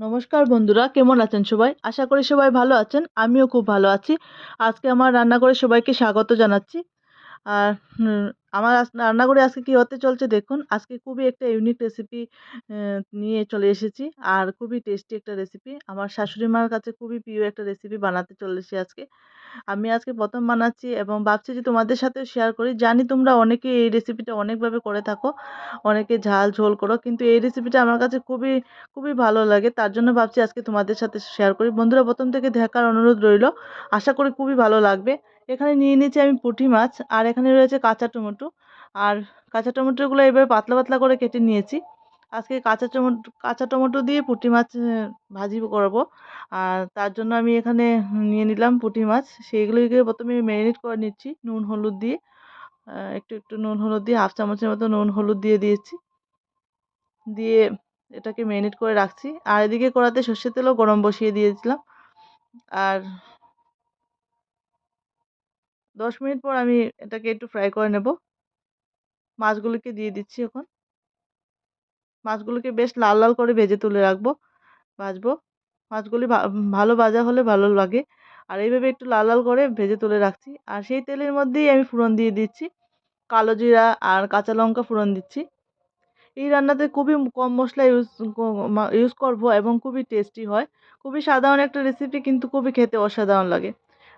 নমস্কার বন্ধুরা, কেমন আছেন সবাই? আশা করি সবাই ভালো আছেন, আমিও খুব ভালো আছি। আজকে আমার রান্না করে সবাইকে স্বাগত জানাচ্ছি। আর আমার রান্না রান্নাঘরে আজকে কী হতে চলছে দেখুন, আজকে খুবই একটা ইউনিক রেসিপি নিয়ে চলে এসেছি। আর খুবই টেস্টি একটা রেসিপি আমার শাশুড়ি মার কাছে খুবই প্রিয় একটা রেসিপি বানাতে চলেছি আজকে। আমি আজকে প্রথম বানাচ্ছি এবং ভাবছি যে তোমাদের সাথে শেয়ার করি। জানি তোমরা অনেকে এই রেসিপিটা অনেকভাবে করে থাকো, অনেকে ঝাল ঝোল করো, কিন্তু এই রেসিপিটা আমার কাছে খুবই খুবই ভালো লাগে। তার জন্য ভাবছি আজকে তোমাদের সাথে শেয়ার করি। বন্ধুরা, প্রথম থেকে দেখার অনুরোধ রইল, আশা করি খুবই ভালো লাগবে। এখানে নিয়ে নিয়েছি আমি পুঁটি মাছ, আর এখানে রয়েছে কাঁচা টমেটো। আর কাঁচা টমেটোগুলো এভাবে পাতলা পাতলা করে কেটে নিয়েছি। আজকে কাঁচা টমেটো কাঁচা টমেটো দিয়ে পুঁটি মাছ ভাজি করব। আর তার জন্য আমি এখানে নিয়ে নিলাম পুঁটি মাছ। সেইগুলোকে প্রথমে ম্যারিনেট করে নিচ্ছি নুন, হলুদ দিয়ে। একটু একটু নুন, হলুদ দিয়ে হাফ চামচের মতো নুন, হলুদ দিয়ে দিয়েছি। দিয়ে এটাকে ম্যারিনেট করে রাখছি। আর এদিকে কড়াতে সর্ষের তেলও গরম বসিয়ে দিয়েছিলাম। আর দশ মিনিট পর আমি এটাকে একটু ফ্রাই করে নেব। মাছগুলোকে দিয়ে দিচ্ছি এখন। মাছগুলোকে বেশ লাল লাল করে ভেজে তুলে রাখব, ভাজবো। মাছগুলি ভালো ভাজা হলে ভালো লাগে। আর এইভাবে একটু লাল লাল করে ভেজে তুলে রাখছি। আর সেই তেলের মধ্যেই আমি ফোড়ন দিয়ে দিচ্ছি। কালো জিরা আর কাঁচা লঙ্কা ফোড়ন দিচ্ছি। এই রান্নাতে খুবই কম মশলা ইউজ ইউজ করব এবং খুবই টেস্টি হয়। খুবই সাধারণ একটা রেসিপি কিন্তু খুবই খেতে অসাধারণ লাগে।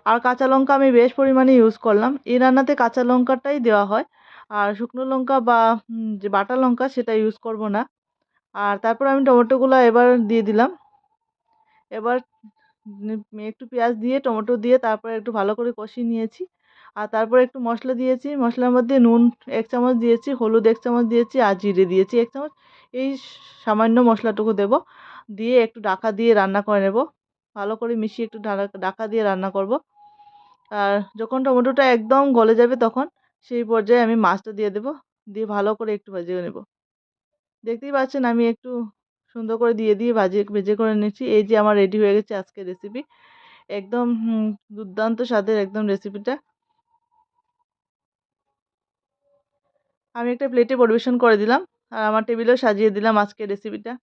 আর কাঁচা লঙ্কা আমি বেশ পরিমাণে ইউজ করলাম। এই রান্নাতে কাঁচা লঙ্কাটাই দেওয়া হয়। আর শুকনো লঙ্কা বা যে বাটা লঙ্কা সেটা ইউজ করব না। আর তারপর আমি টমেটোগুলো এবার দিয়ে দিলাম। এবার একটু পেঁয়াজ দিয়ে, টমেটো দিয়ে তারপরে একটু ভালো করে কষিয়ে নিয়েছি। আর তারপরে একটু মশলা দিয়েছি। মশলার মধ্যে নুন এক চামচ দিয়েছি, হলুদ এক চামচ দিয়েছি, আর জিরে দিয়েছি। এক চামচ এই সামান্য মশলাটুকু দেব। দিয়ে একটু ডাকা দিয়ে রান্না করে নেব। ভালো করে মিশিয়ে একটু ঢাকা দিয়ে রান্না করব। আর যখন টমেটোটা একদম গলে যাবে তখন সেই পর্যায়ে আমি মাছটা দিয়ে দেব। দিয়ে ভালো করে একটু ভেজে নেব। দেখতেই পাচ্ছেন আমি একটু সুন্দর করে দিয়ে দিয়ে ভাজি, ভেজে করে নিচ্ছি এই যে আমার রেডি হয়ে গেছে আজকের রেসিপি একদম দুর্দান্ত স্বাদের একদম রেসিপিটা আমি একটা প্লেটে পরিবেশন করে দিলাম। আর আমার টেবিলেও সাজিয়ে দিলাম আজকের রেসিপিটা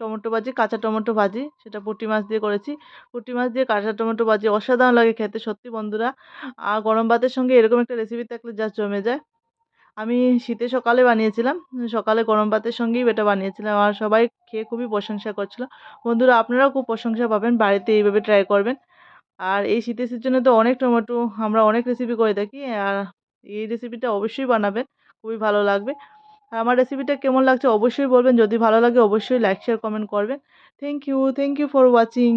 টমেটো ভাজি, কাঁচা টমেটো ভাজি, সেটা পুঁটি মাছ দিয়ে করেছি। পুঁটি মাছ দিয়ে কাঁচা টমেটো ভাজি অসাধারণ লাগে খেতে, সত্যি বন্ধুরা। আর গরম ভাতের সঙ্গে এরকম একটা রেসিপি থাকলে যা জমে যায়। আমি শীতে সকালে বানিয়েছিলাম, সকালে গরম ভাতের সঙ্গেই এটা বানিয়েছিলাম আর সবাই খেয়ে খুবই প্রশংসা করছিল। বন্ধুরা, আপনারাও খুব প্রশংসা পাবেন, বাড়িতে এইভাবে ট্রাই করবেন। আর এই শীতের সিজনে তো অনেক টমেটো, আমরা অনেক রেসিপি করে থাকি আর এই রেসিপিটা অবশ্যই বানাবেন, খুবই ভালো লাগবে। আমার রেসিপিটা কেমন লাগছে অবশ্যই বলবেন। যদি ভালো লাগে অবশ্যই লাইক শেয়ার কমেন্ট করবেন। Thank you thank you for watching